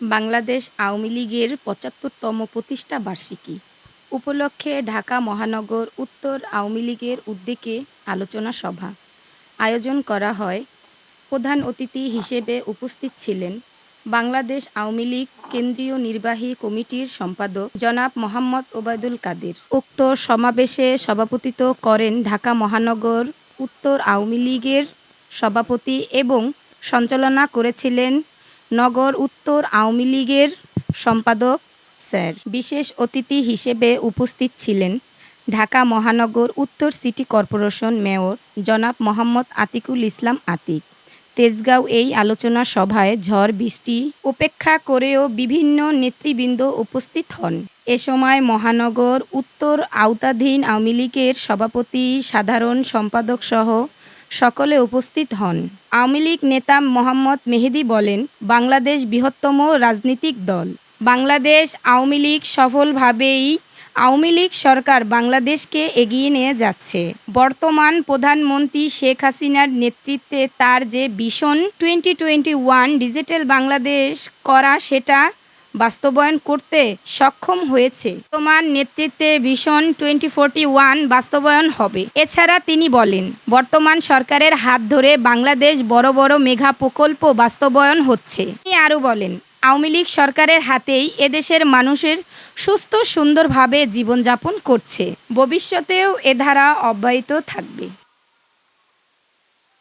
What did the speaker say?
বাংলাদেশ আওয়ামী লীগের পঁচাত্তরতম প্রতিষ্ঠা বার্ষিকী। উপলক্ষে ঢাকা মহানগর উত্তর আওয়ামী লীগের উদ্যোগে আলোচনা সভা। আয়োজন করা হয়। প্রধান অতিথি হিসেবে উপস্থিত ছিলেন বাংলাদেশ আওয়ামী লীগ কেন্দ্রীয় নির্বাহী কমিটির সম্পাদক জনাব মোহাম্মদ ওবায়দুল কাদের। উক্ত সমাবেশে সভাপতিত্ব করেন ঢাকা মহানগর উত্তর আওয়ামী লীগের সভাপতি এবং সঞ্চালনা করেছিলেন নগর উত্তর আওয়ামী লীগের সম্পাদক, স্যার। বিশেষ অতিথি হিসেবে উপস্থিত ছিলেন ঢাকা মহানগর উত্তর সিটি কর্পোরেশন মেয়র জনাব মোহাম্মদ আতিকুল ইসলাম আতিক। তেজগাঁও এই আলোচনা সভায় ঝড়, বৃষ্টি উপেক্ষা করেও বিভিন্ন নেতৃবৃন্দ উপস্থিত হন। এ সময় মহানগর উত্তর আওতাধীন আওয়ামী লীগের সভাপতি, সাধারণ সম্পাদক সহ সকলে উপস্থিত হন। আওয়ামী লীগ নেতা মোহাম্মদ মেহেদি বলেন, বাংলাদেশ বৃহত্তম রাজনৈতিক দল। বাংলাদেশ আওয়ামী লীগ সফলভাবেই আওয়ামী লীগ সরকার বাংলাদেশকে এগিয়ে নিয়ে যাচ্ছে। বর্তমান প্রধানমন্ত্রী শেখ হাসিনার নেতৃত্বে তার যে ভীষণ twenty twenty one digital Bangladesh করা সেটা বাস্তবায়ন করতে সক্ষম হয়েছে। বর্তমান নেতৃত্বে ভীষণ টোয়েন্টি ওয়ান বাস্তবায়ন হবে। এছাড়া তিনি বলেন, বর্তমান সরকারের হাত ধরে বাংলাদেশ বড় বড় মেঘা প্রকল্প বাস্তবায়ন হচ্ছে। তিনি আরও বলেন, আওয়ামী লীগ সরকারের হাতেই এদেশের মানুষের সুস্থ, সুন্দরভাবে জীবনযাপন করছে। ভবিষ্যতেও এ ধারা অব্যাহত থাকবে।